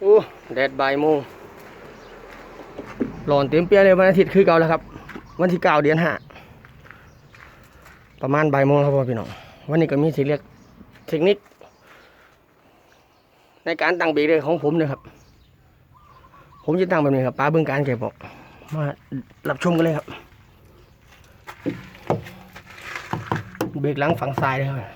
โอ้แดดบ่ายโมงร้อนเต็มเปียเลยวันอาทิตย์คือเก่าแล้วครับ วันที่เก้าเดือนห้าประมาณบ่ายโมงครับพ่อพี่น้องวันนี้ก็มีสิเรียกเทคนิค ในการตั้งเบรกเลยของผมนะครับ ผมจะตั้งแบบนี้ครับป้าเบื้องการแกบอกมารับชมกันเลยครับ เบรกหลังฝั่งซ้ายเลยครับ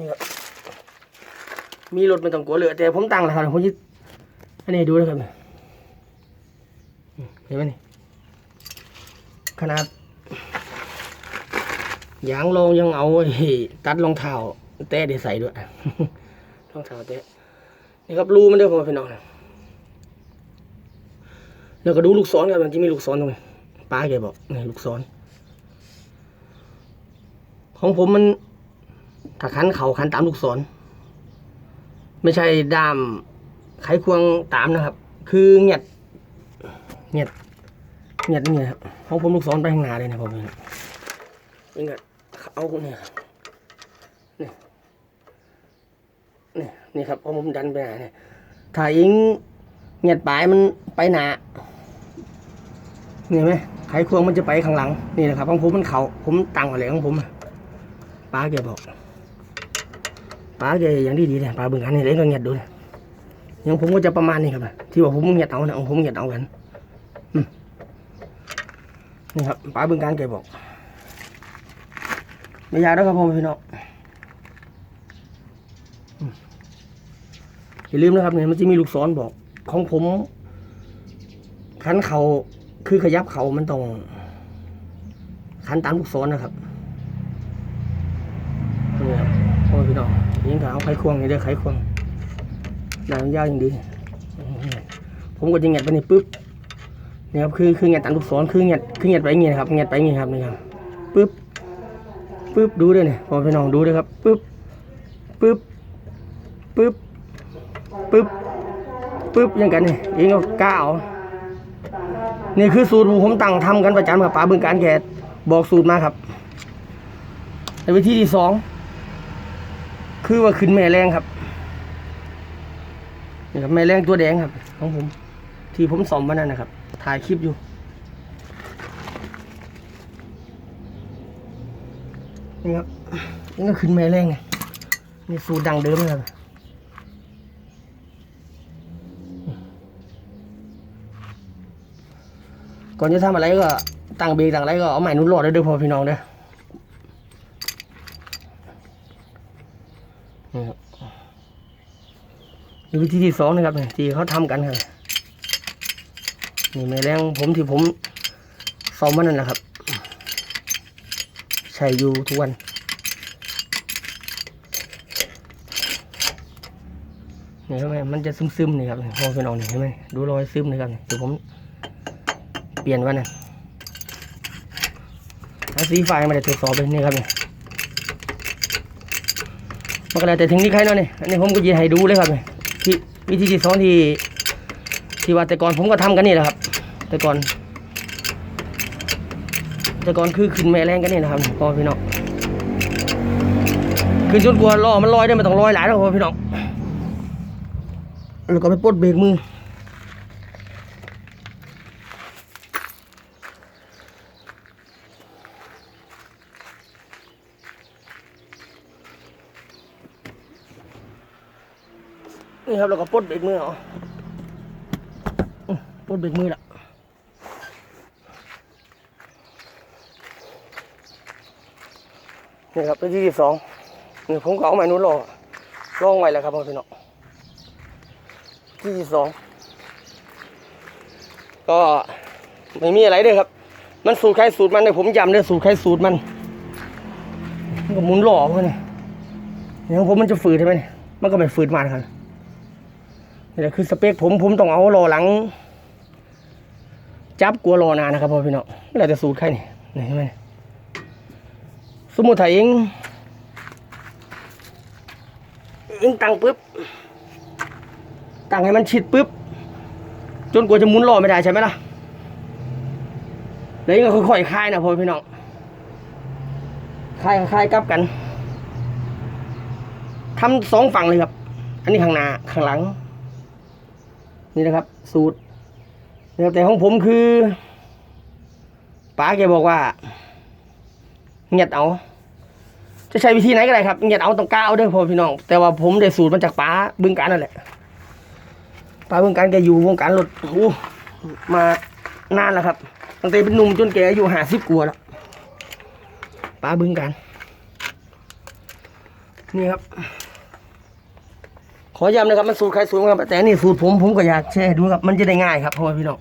นี่ครับ มีรถไม่ต้องกลัวเลยแต่ผมตั้งแล้วครับผมจะอันนี้ดูนะครับเห็นไหมนี่ขนาดยางลงยังเอาไอ้ตัดรองเท้าแตะได้ใส่ด้วยรองเท้าแตะนี่ครับรูมันเด้อพ่อพี่น้องนะแล้วก็ดูลูกศรครับมันจะมีลูกศรตรงนี้ป้าแกบอกนี่ลูกศรของผมมัน ถ้าคันเขาคันตามลูกศร ไม่ใช่ด้ามไขควงตามนะครับ คือเงียดเงียดเงียดนี่ครับของผมลูกศรไปข้างหน้าเลยนะผมนี่นี่ก็เอาเนี่ยนี่นี่นี่ครับของผมดันไปหนาเนี่ยถ้ายิงเงียดปลายมันไปหนานี่เห็นไหมไขควงมันจะไปข้างหลัง นี่นะครับของผมมันเขาผมตั้งไว้เลยของผมป้าแกบอก ปลาแกอย่างดีดีเลยปลาบิ่งกันนี่เล็กก็เงียดดูอย่างผมก็จะประมาณนี้ครับที่ว่าผมเงียดเอาเนะของผมเงียดเอากันนี่ครับปลาบิ่งกันแกบอกไม่ยากแล้วครับพ่อพี่น้องอืมอย่าลืมนะครับเนี่ยมันจะมีลูกศรบอก ของผมคันเขาคือขยับเขามันต้องคันตามลูกศรนะครับนี่ครับ โอ้ย พี่น้องยิงก็เอาไขควงนี่เด้อไขควงหนางยาวอย่างดี ผมก็จะเงียดไปนี่ปุ๊บนี่ครับคือคือเงียดตามลูกศรคือเงียดคือเงียดไปอย่างงี้นะครับเงียดไปอย่างงี้ครับนี่ครับปุ๊บปุ๊บดูด้วยเนี่ยพอพี่น้องดูด้วยครับปุ๊บปุ๊บปุ๊บปุ๊บปุ๊บย่างกันนี่ยิงก็ก้าวนี่คือสูตรผมตั้งทำกันประจำกับป๋าบึงการแกบอกสูตรมาครับในวิธีที่สอง คือว่าขึ้นแม่แรงครับนี่ครับแม่แรงตัวแดงครับ ของผม ที่ผมสอมวันนั้นนะครับ ถ่ายคลิปอยู่ นี่ครับนี่ก็ขึ้นแม่แรงไงนี่สูตรดังเดิมเลยครับก่อนจะทำอะไรก็ตั้งเบรกตั้งอะไรก็เอาใหม่นุ่นรอดได้ด้วยพอพี่น้องเด้อ นี่ครับ นี่วิธีที่สองนะครับที่เขาทำกันครับนี่แม่แรงผมที่ผมซ้อมมันนั่นแหละครับ ใช้อยู่ทุกวันนี่เห็นไหมมันจะซึมๆนี่ครับพอเป็นออกนี่เห็นไหมดูรอยซึมนี่ครับเดี๋ยวผมเปลี่ยนวันนะเอาสีไฟมาเดี๋ยวตรวจสอบไปนี่ครับนี่มันก็แล้วแต่ถึงนี่ใครเนาะนี่อันนี้ผมก็ยีให้ดูเลยครับเนี่ย ที่วิธีที่สองที่ที่ว่าแต่ก่อนผมก็ทำกันนี่แหละครับ แต่ก่อน แต่ก่อนคือขึ้นแม่แรงกันนี่นะครับพ่อพี่น้องขึ้นจนกลัวล้อมันลอยได้ไม่ต้องลอยหลายแล้วพ่อพี่น้องแล้วก็ไปปลดเบรกมือ ครับแล้วก็ปลดเบรกมือเอาอื้อปลดเบรกมือละนี่ครับเป็นที่ที่สองนี่ผมก็เอาไม้นู้นรอลองไว้แล้วครับพ่อพี่น้องที่ที่สองก็ไม่มีอะไรเลยครับ มันสูตรใครสูตรมันเลยผมย้ำเลยสูตรใครสูตรมันมันก็หมุนหล่อเพื่อนนี่อย่างผมมันจะฝืดใช่ไหมเนี่ยมันก็ไม่ฝืดมากครับ นี่แหละคือสเปคผมผมต้องเอารอหลัง จับกลัวรอนานนะครับพ่อพี่น้องแล้วแต่สูตรใครนี่นี่เห็นไหมสมมุติถ้าเองเองตั้งปุ๊บตั้งให้มันชิดปุ๊บจนกว่าจะหมุนรอไม่ได้ใช่ไหมล่ะแล้วเองก็ค่อยๆคลายนะพ่อพี่น้องคลายคลายๆกับกันทำสองฝั่งเลยครับ อันนี้ข้างหน้าข้างหลัง นี่นะครับ สูตรนะครับแต่ของผมคือป๋าแกบอกว่าเงียดเอา จะใช้วิธีไหนก็ได้ครับเงียดเอาต้องกล้าเอาเด้อพ่อพี่น้อง แต่ว่าผมได้สูตรมาจากป๋าบึงการนั่นแหละป๋าบึงการแกอยู่วงการรถโอ้มานานแล้วครับตั้งแต่เป็นหนุ่มจนแกอายุห้าสิบกว่าแล้วป๋าบึงการนี่ครับ ขอย้ำนะครับมันสูตรใครสูตรมันครับแต่นี่สูตรผมผมก็อยากแชร์ดูครับ มันจะได้ง่ายครับพ่อพี่น้อง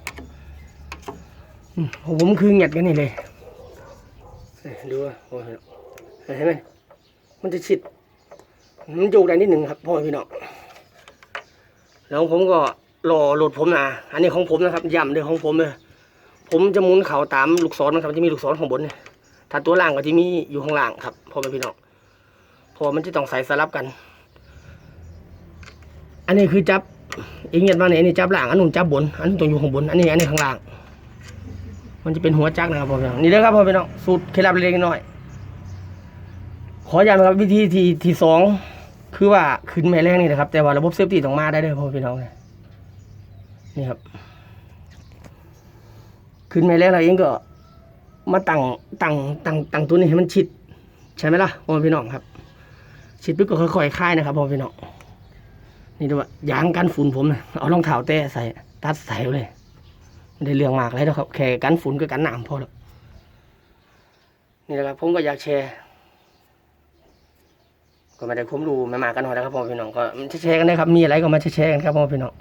ผมคือเงียดกันนี่เลยดูว่าเห็นไหมมันจะชิดมันโยกได้นิดหนึ่งครับพ่อพี่น้องแล้วผมก็รอหลดผมนะอันนี้ของผมนะครับย้ำเลยของผมเลยผมจะหมุนเข่าตามลูกศรนะครับจะมีลูกศรข้างบนเนี่ยถ้าตัวล่างก็จะมีอยู่ข้างล่างครับพ่อแม่พี่น้องพอมันจะต้องใส่สลับกัน อันนี้คือจับเองเงียบมาเนี่ยอันนี้จับล่างอันนู้นจับบน อันนี้ต้องอยู่ข้างบน อันนี้อันนี้ข้างล่าง มันจะเป็นหัวจักนะครับพ่อพี่น้องนี่เด้อครับพ่อพี่น้องสูตรเคล็ดลับเล็กน้อย ขอย้ำนะครับวิธีที่ที่สองคือว่าขึ้นแม่แรงนี่นะครับ แต่ว่าระบบเซฟตี้ต้องมาได้เด้อพ่อพี่น้องนี่ยนี่ครับ ขึ้นแม่แรงเราเองก็มาตั้งตั้งตั้งตั้งตัวนี้ให้มันชิด ใช่ไหมล่ะพ่อพี่น้องครับ ชิดปุ๊บก็ค่อยๆคลายนะครับพ่อพี่น้อง นี่ดูว่ายางกันฝุ่นผมนะเอารองเท้าแตะใส่ตัดใส่เลยไม่ได้เรื่องมากเลยนะครับแค่กันฝุ่นก็กันหนามพอแล้วนี่แหละครับผมก็อยากแชร์ ก็ไม่ได้คุ้มรู้ไม่มากันหน่อยนะครับพ่อพี่น้องก็แชร์กันได้ครับมีอะไรก็มาแชร์กันครับพ่อพี่น้อง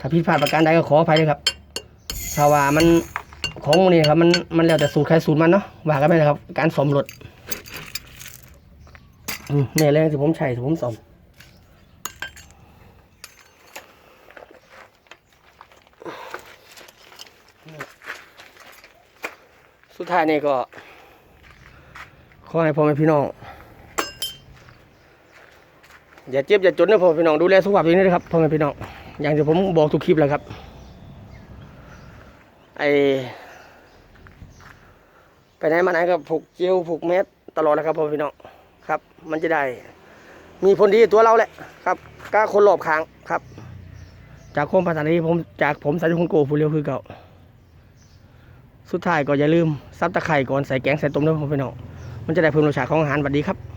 ถ้าผิดพลาดประการใดก็ขออภัยด้วยครับถ้าว่ามันของมันนี่ครับมันมันแล้วแต่สูตรใครสูตรมันเนาะว่ากันไปนะครับ การสมรถอืมเนี่ยแรงที่ผมใช้ที่ผมสม ท้ายนี่ก็ ขอให้พ่อแม่พี่น้อง อย่าเจ็บอย่าจนนะพ่อแม่พี่น้องดูแลสุขภาพตัวเองด้วยนะครับพ่อแม่พี่น้อง อย่างที่ผมบอกทุกคลิปแล้วครับ ไอไปไหนมาไหนก็ผูกเจลผูกเม็ดตลอดนะครับพ่อแม่พี่น้องครับ มันจะได้ มีผลดีตัวเราแหละครับกล้าคนรอบข้างครับ จากโคมภาษานี้ผมจากผมสายคนโกผู้เร็วคือเก่า สุดท้ายก็อย่าลืมซับตะไคร่ก่อนใส่แกงใส่ต้มด้วยพี่น้องมันจะได้เพิ่มรสชาติของอาหารสวัสดีครับ